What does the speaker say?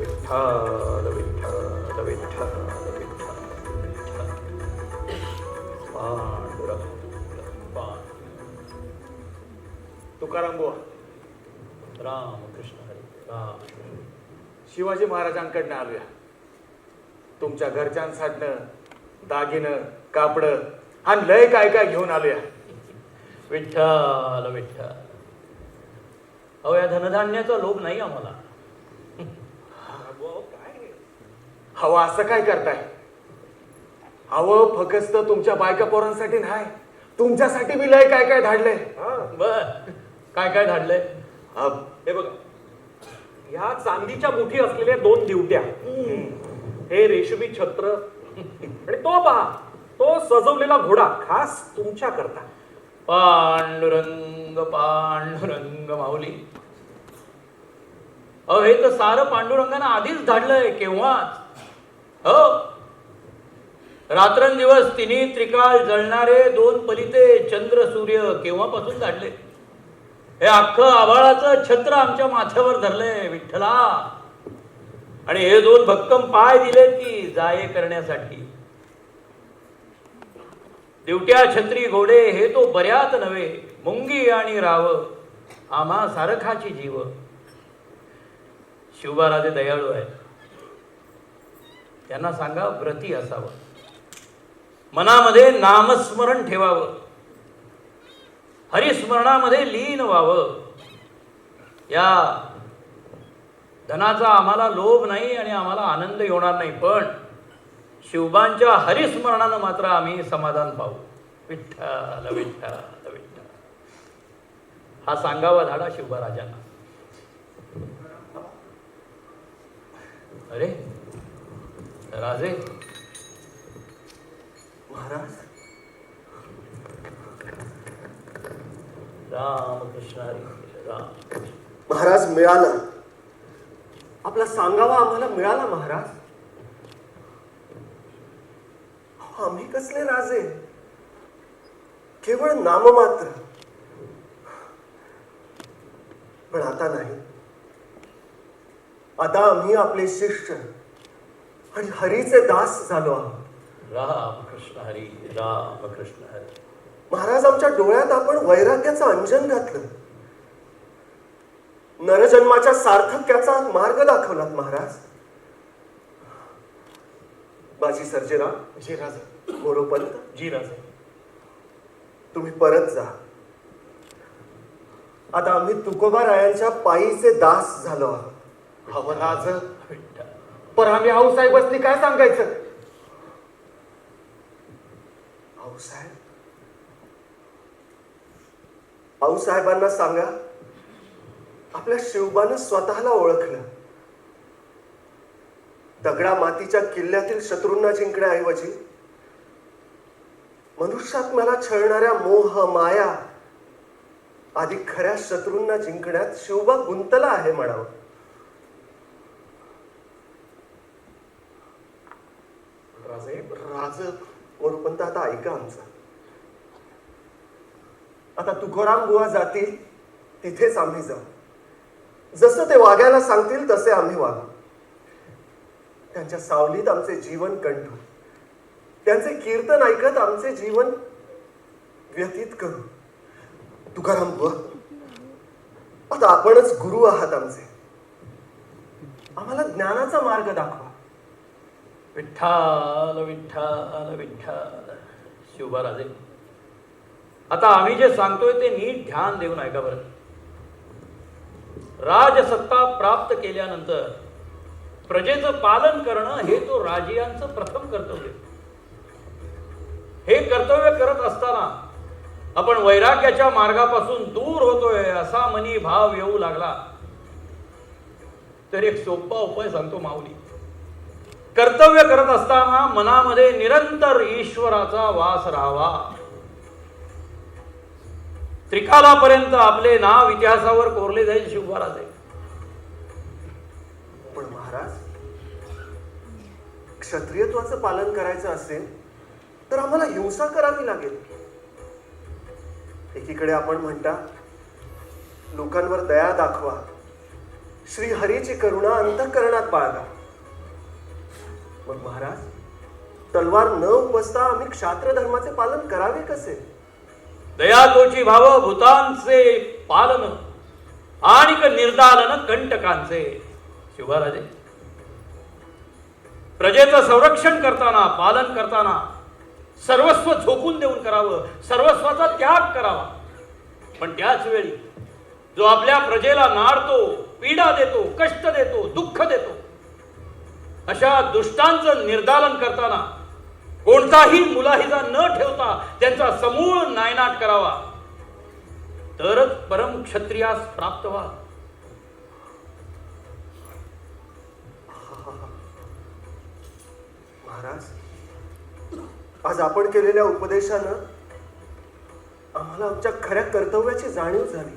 विठ्ठल विठ्ठल विठ्ठल विठ्ठल विठ्ठल. तुकाराम बुवा राम कृष्ण हरे. राम शिवाजी महाराजांकडनं आलोया. तुमच्या घरच्यांसाठनं दागिनं कापडं आणि लय काय काय घेऊन आलोया. विठ्ठल विठ्ठल. अहो या धनधान्याचा लोभ नाही आम्हाला. हवं असं काय करताय? हवं फकस्त तुमच्या बायका पोरांसाठी नाही तुमच्यासाठी बी लय काय काय धाडलंय. बर. काय काय धाडलंय? हे बघा. ह्या चांदीच्या मुठी असलेल्या दोन दिवट्या. हे रेशमी छत्र. आणि तो पहा तो सजवलेला घोडा खास तुमच्या करता पांडुरंग पांडुरंग माऊली. अहो हे तर सारं पांडुरंगानं आधीच धाडलंय केव्हाच? हो. रात्रंदिवस तिन्ही त्रिकाळ जळणारे दोन पलिते चंद्र सूर्य केव्हापासून काढले हे अख्खं आभाळाचं छत्र आमच्या माथ्यावर धरलंय विठ्ठला. आणि हे दोन भक्कम पाय दिले की जाये करण्यासाठी. दिवट्या छत्री घोडे हे तो बऱ्यात नव्हे. मुंगी आणि राव आम्हा सारखाची जीव. शिवबाराजे दयाळू आहेत. त्यांना सांगा व्रती असावं. मनामध्ये नामस्मरण ठेवावं. हरिस्मरणामध्ये लीन व्हावं. या धनाचा आम्हाला लोभ नाही आणि आम्हाला आनंद होणार नाही पण शिवबांच्या हरिस्मरणानं मात्र आम्ही समाधान पाहू. विठ्ठल विठ्ठल विठ्ठल. हा सांगावा धाडा शिवबाराजांना अरे राजे? महाराज? राम कृष्ण हरी राम महाराज मिळाला. आपला सांगावा आम्हाला मिळाला महाराज? आम्ही कसले राजे? केवळ नाममात्र पण आता नाही. आता आम्ही आपले शिष्य. आणि हरीचे दास झालो आहोत. राम कृष्ण हरी राम कृष्ण हरी. महाराज आमच्या डोळ्यात आपण वैराग्याचं अंजन घातलं. नरजन्माच्या सार्थक्याचा मार्ग दाखवलात महाराज. बाजी सर्जेराव जी राजा. मोरोपंत. जी राजे. तुम्ही परत जा. आता आम्ही तुकोबा रायांच्या पायीचे दास झालो आहोत. हवं राज. विठ्ठल पर आम्ही आऊसाहेबांनी काय सांगायचं? आऊसाहेब आऊसाहेबांना सांगा आपल्या शिवबानं स्वतःला ओळखलं. दगडा मातीच्या किल्ल्यातील शत्रूंना जिंकण्याऐवजी मनुष्यात मला छळणाऱ्या मोह माया आधी खऱ्या शत्रूंना जिंकण्यात शिवबा गुंतला आहे म्हणावं. राजे राज मोरपंत आता ऐका आमचं. आता तुकाराम गुहा जातील तिथेच आम्ही जाऊ. जसं ते वागायला सांगतील तसे आम्ही वागू. त्यांच्या सावलीत आमचे जीवन कंठू. त्यांचे कीर्तन ऐकत आमचे जीवन व्यतीत करू. तुकाराम गुहा आता आपणच गुरु आहात आमचे. आम्हाला ज्ञानाचा मार्ग दाखवा. विठ्ठल विठ्ठल विठ्ठल. शिवबाराजे आता आम्ही जे सांगतोय ते नीट ध्यान देऊन ऐका बरं. राजसत्ता प्राप्त केल्यानंतर प्रजेचं पालन करणं हे तो राजियांचं प्रथम कर्तव्य. हे कर्तव्य करत असताना आपण वैराग्याच्या मार्गापासून दूर होतोय असा मनी भाव येऊ लागला. तर एक सोपा उपाय सांगतो माऊली. कर्तव्य करत असताना मनामध्ये निरंतर ईश्वराचा वास राहावा. त्रिकालापर्यंत आपले नाव इतिहासावर कोरले जाईल शिवबाराचे पण महाराज क्षत्रियत्वाचं पालन करायचं असेल तर आम्हाला हिंसा करावी लागेल. एकीकडे आपण म्हणता लोकांवर दया दाखवा. श्रीहरीची करुणा अंतःकरणात बाळगा. मग महाराज तलवार न उपसता आम्ही क्षात्र धर्माचे पालन करावे कसे? दयातोची भाव भूतांचे पालन आणि निर्दालन कंटकांचे. शिवराजे प्रजेचं संरक्षण करताना पालन करताना सर्वस्व झोकून देऊन करावं सर्वस्वाचा त्याग करावा. पण त्याच वेळी जो आपल्या प्रजेला नाडतो पीडा देतो कष्ट देतो दुःख देतो अशा दुष्टांचं निर्दालन करताना कोणताही मुलाहिजा न ठेवता त्यांचा समूळ नायनाट करावा. तरच परम क्षत्रियास प्राप्त व्हा. महाराज आज आपण केलेल्या उपदेशानं आम्हाला आमच्या खऱ्या कर्तव्याची जाणीव झाली.